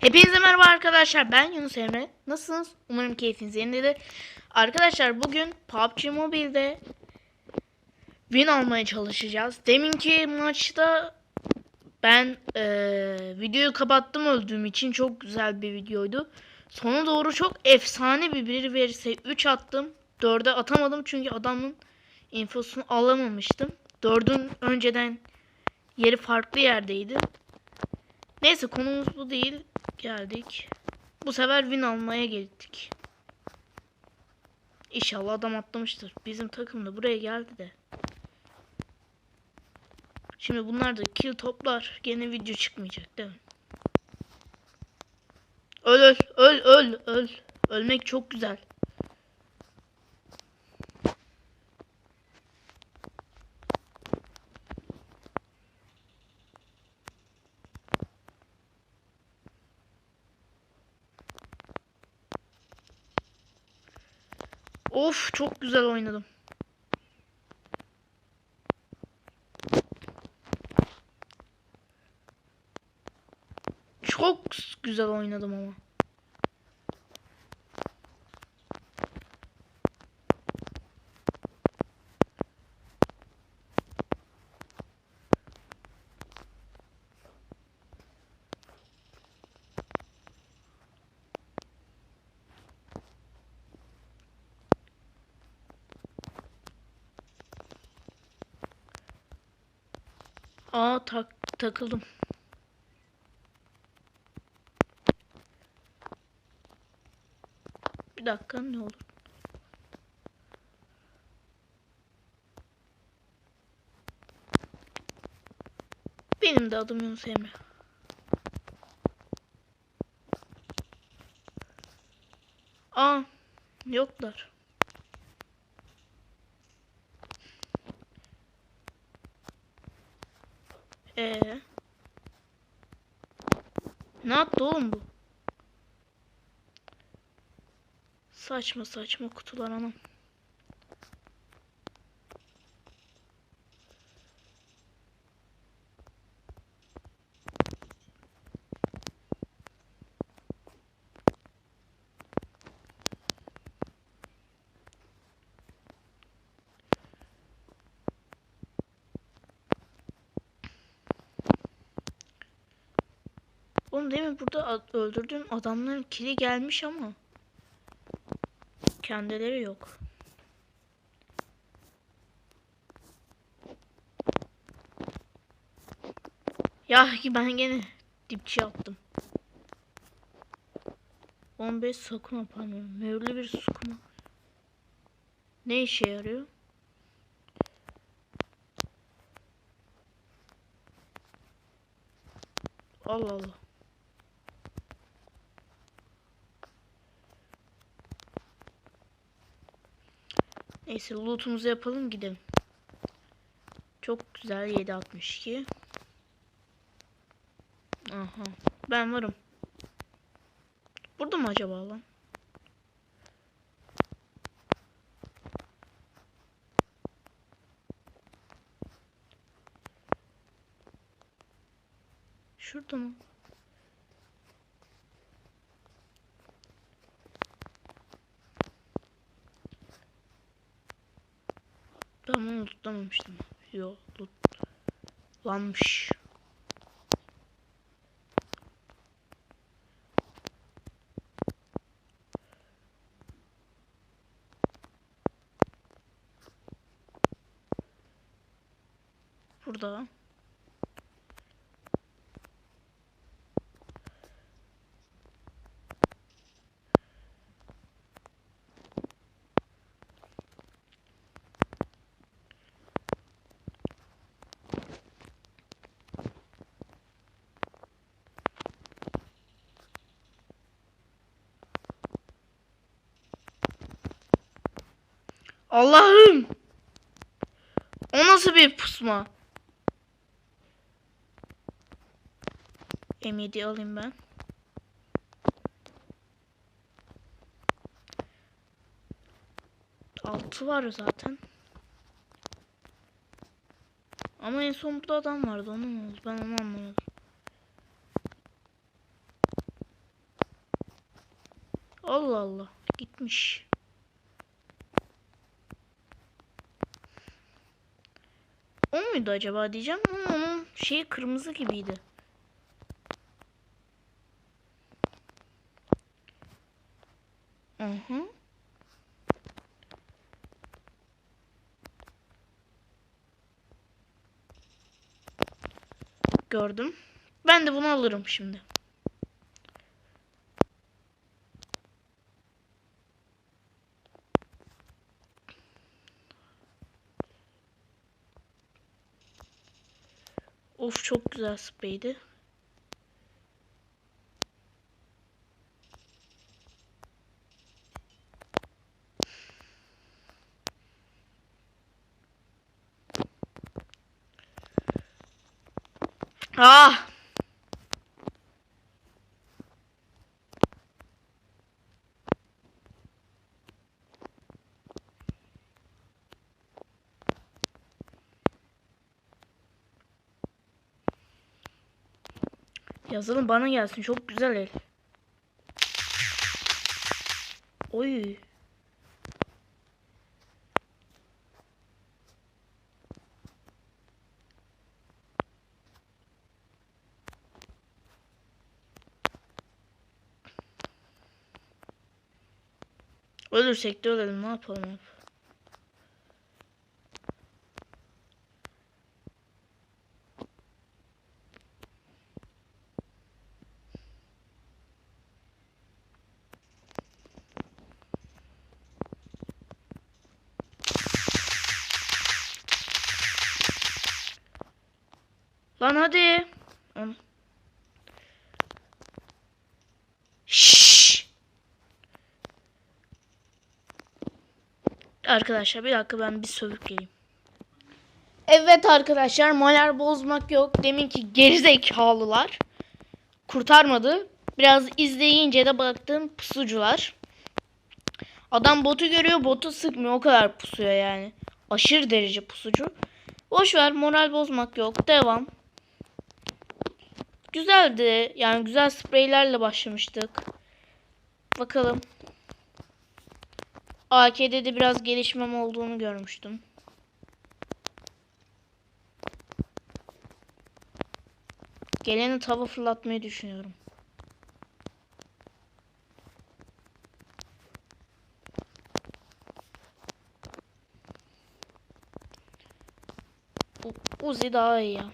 Hepinize merhaba arkadaşlar. Ben Yunus Emre. Nasılsınız? Umarım keyfiniz yerindedir. Arkadaşlar bugün PUBG Mobile'de win almaya çalışacağız. Deminki maçta ben eee, videoyu kapattım öldüğüm için çok güzel bir videoydu. Sona doğru çok efsane bir 1 vs 3 attım. 4'e atamadım çünkü adamın infosunu alamamıştım. 4'ün önceden yeri farklı yerdeydi. Neyse konumuz bu değil. Geldik. Bu sefer win almaya geldik. İnşallah adam atlamıştır. Bizim takım da buraya geldi de. Şimdi bunlar da kill toplar. Gene video çıkmayacak değil mi? Öl öl öl öl öl. Ölmek çok güzel. Of çok güzel oynadım. Çok güzel oynadım ama. Aa tak takıldım. Bir dakika ne olur? Benim de adım Yunus Emre. Aa yoklar. Ne yaptı oğlum bu? Saçma saçma kutular anam. Oğlum değil mi burada öldürdüğüm adamların kili gelmiş ama kendileri yok. Ya ben gene dipçi yaptım. 15 sakuma pardon. Mühürlü bir sakuma. Ne işe yarıyor? Allah Allah. Neyse lootumuzu yapalım gidelim. Çok güzel 762. Aha. Ben varım. Burada mı acaba lan? Şurada mı? Ben bunu tutamamıştım. Yo, tutlanmış. Burada. Allah'ım. O nasıl bir pusma? M7 alayım ben. Altı var zaten. Ama en son burada adam vardı. Onun oldu? Ben onu anlamadım. Allah Allah. Gitmiş. Muydu acaba diyeceğim ama onun şeyi kırmızı gibiydi. Hı hı. Gördüm. Ben de bunu alırım şimdi. Of çok güzel spreydi. Ah! Yazılım bana gelsin. Çok güzel el. Oy. Ölürsek de ölelim. Ne yapalım hep. Lan hadi. An- Şşş. Arkadaşlar bir dakika ben bir sövüp geleyim. Evet arkadaşlar molar bozmak yok. Deminki gerizekalılar kurtarmadı. Biraz izleyince de baktım pusucular. Adam botu görüyor botu sıkmıyor o kadar pusuyor yani. Aşırı derece pusucu. Boş ver moral bozmak yok. Devam. Güzeldi. Yani güzel spreylerle başlamıştık. Bakalım. AK'de de biraz gelişmem olduğunu görmüştüm. Geleni tava fırlatmayı düşünüyorum. Uzi daha iyi ya.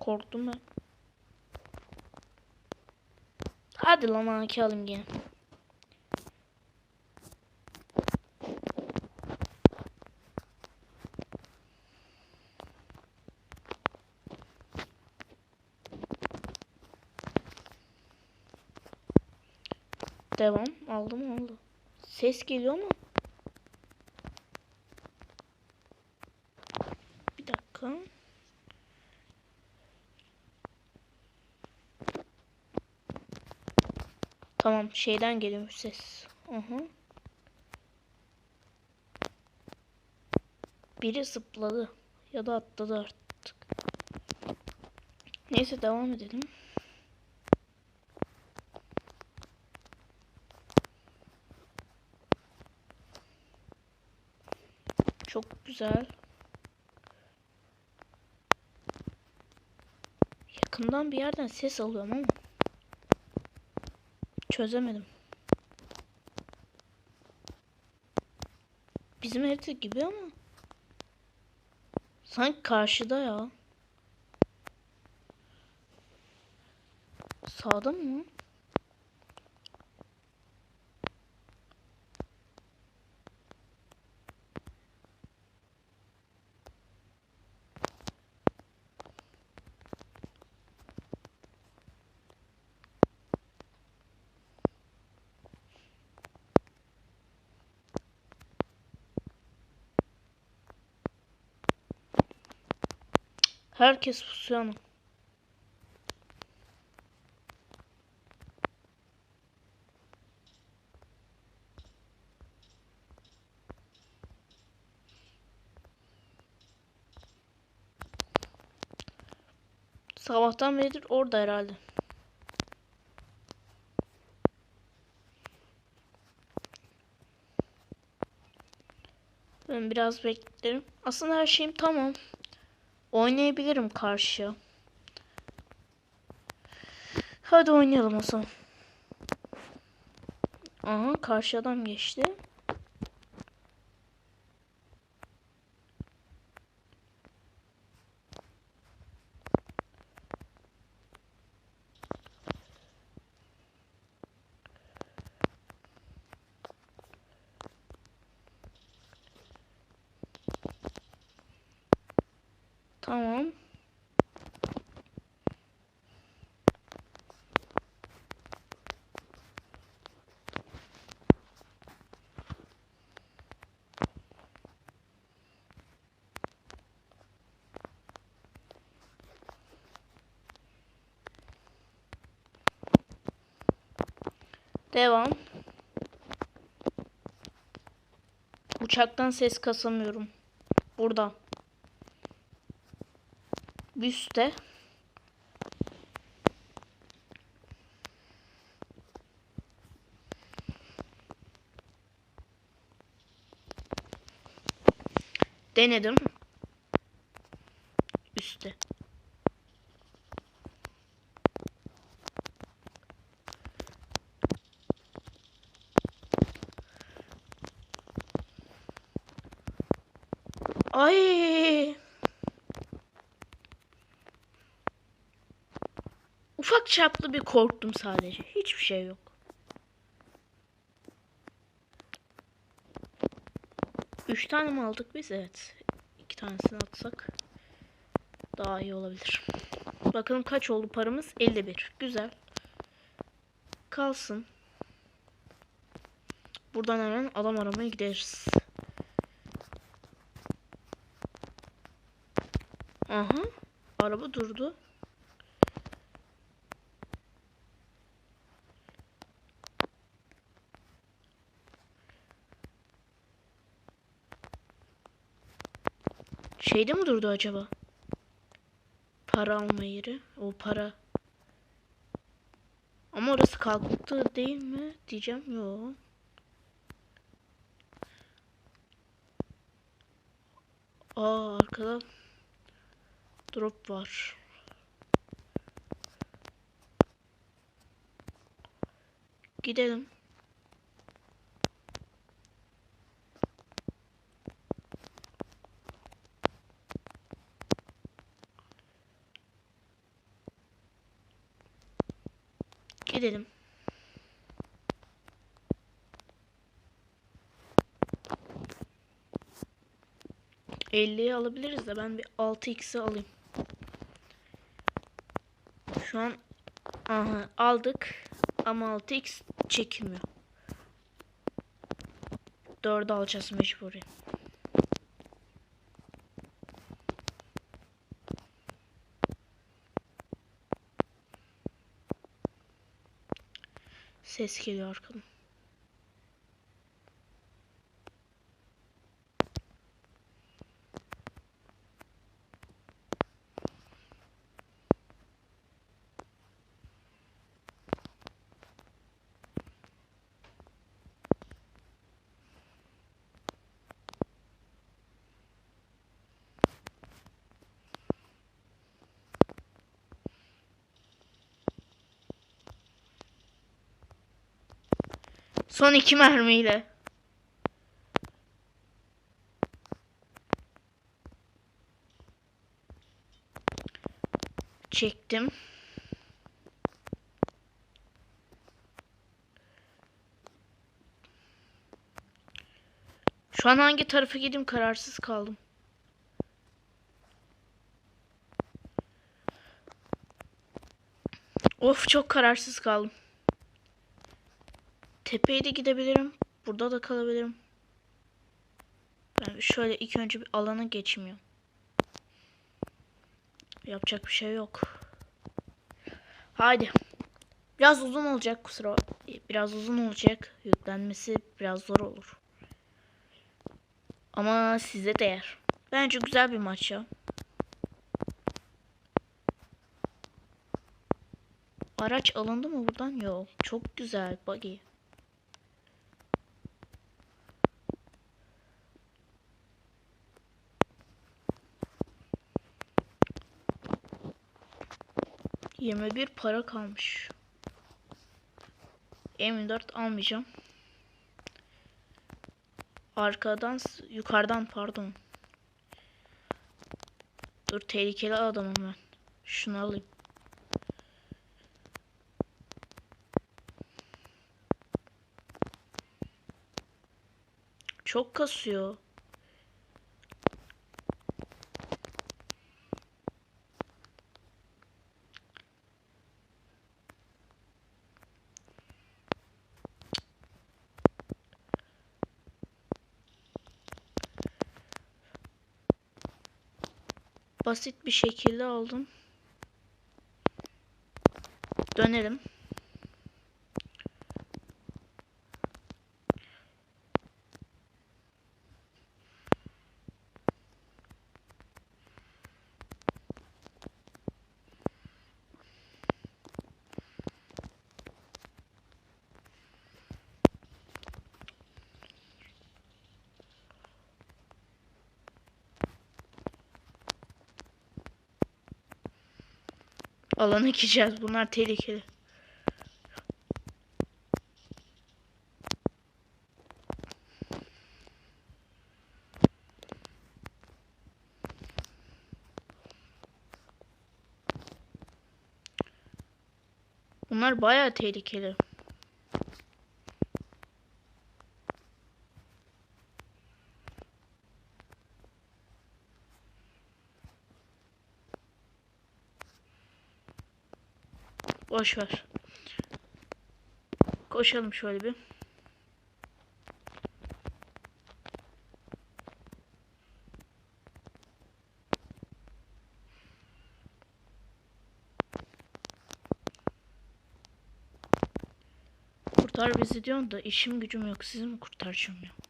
Korktum ben. Hadi lan AK alayım gene. Devam. Aldım aldım. Ses geliyor mu? Bir dakika. Tamam şeyden geliyor ses. Aha. Biri zıpladı ya da atladı artık. Neyse devam edelim. Çok güzel. Yakından bir yerden ses alıyorum ama çözemedim. Bizim harita gibi ama sanki karşıda ya. Sağda mı? Herkes pusuyor. Sabahtan beridir orada herhalde. Ben biraz beklerim. Aslında her şeyim tamam. Oynayabilirim karşı. Hadi oynayalım o zaman. Aha karşı adam geçti. Tamam. Devam. Uçaktan ses kasamıyorum. Burada. Üste. Denedim. Ay. Ufak çaplı bir korktum sadece. Hiçbir şey yok. Üç tane mi aldık biz? Evet. İki tanesini atsak daha iyi olabilir. Bakalım kaç oldu paramız? 51. Güzel. Kalsın. Buradan hemen adam aramaya gideriz. Aha. Araba durdu. Şeyde mi durdu acaba? Para alma yeri. O para. Ama orası kalktı değil mi? Diyeceğim. Yo. Aa arkada drop var. Gidelim. Gidelim. Elliyi alabiliriz de ben bir 6x'i alayım. Şu an aha aldık ama 6x çekilmiyor. 4'ü alacağız mecburi. Ses geliyor arkadan. Son iki mermiyle. Çektim. Şu an hangi tarafa gideyim kararsız kaldım. Of çok kararsız kaldım. Tepeye de gidebilirim. Burada da kalabilirim. Ben şöyle ilk önce bir alana geçmiyor. Yapacak bir şey yok. Haydi. Biraz uzun olacak kusura Biraz uzun olacak. Yüklenmesi biraz zor olur. Ama size değer. Bence güzel bir maç ya. Araç alındı mı buradan? Yok. Çok güzel. Buggy. Yirmi bir para kalmış. M4 almayacağım. Arkadan, yukarıdan pardon. Dur tehlikeli adamım ben. Şunu alayım. Çok kasıyor. Basit bir şekilde aldım. Dönelim. Alana gideceğiz. Bunlar tehlikeli. Bunlar bayağı tehlikeli. Boş ver. Koşalım şöyle bir. Kurtar bizi diyorsun da işim gücüm yok. Sizi mi kurtaracağım ya?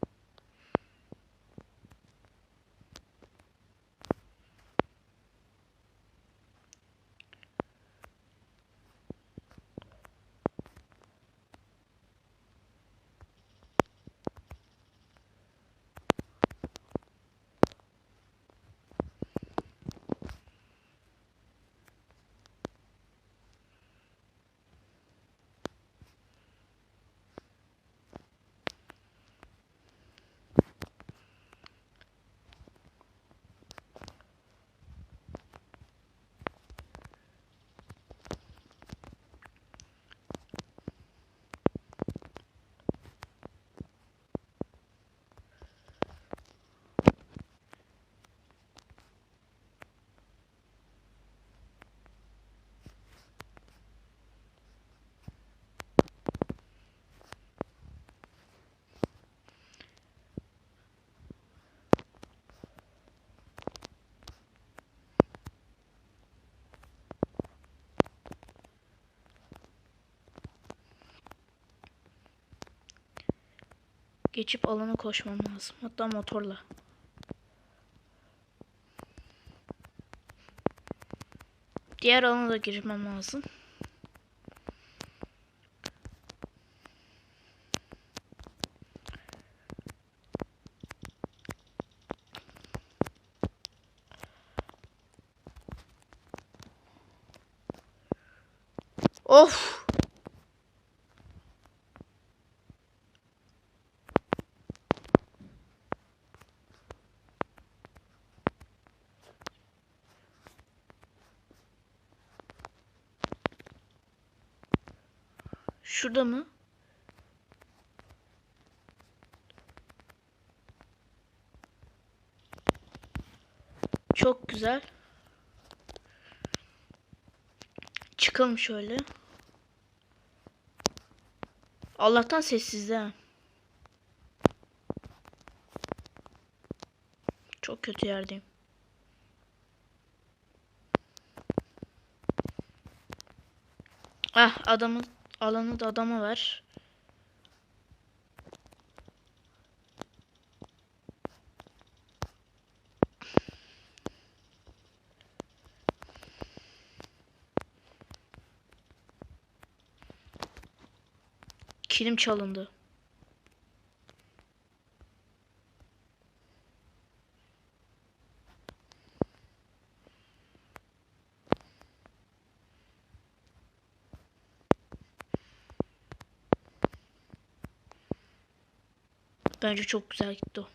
Geçip alana koşmam lazım. Hatta motorla. Diğer alana da girmem lazım. Of! Şurada mı? Çok güzel. Çıkalım şöyle. Allah'tan sessizde. ha. Çok kötü yerdeyim. Ah adamı Alanı da adama ver. Kilim çalındı. Bence çok güzel gitti o.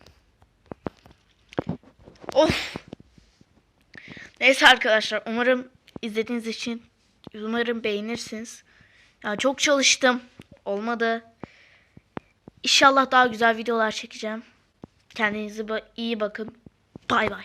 Of. Neyse arkadaşlar umarım izlediğiniz için umarım beğenirsiniz. Ya çok çalıştım. Olmadı. İnşallah daha güzel videolar çekeceğim. Kendinize iyi bakın. Bay bay.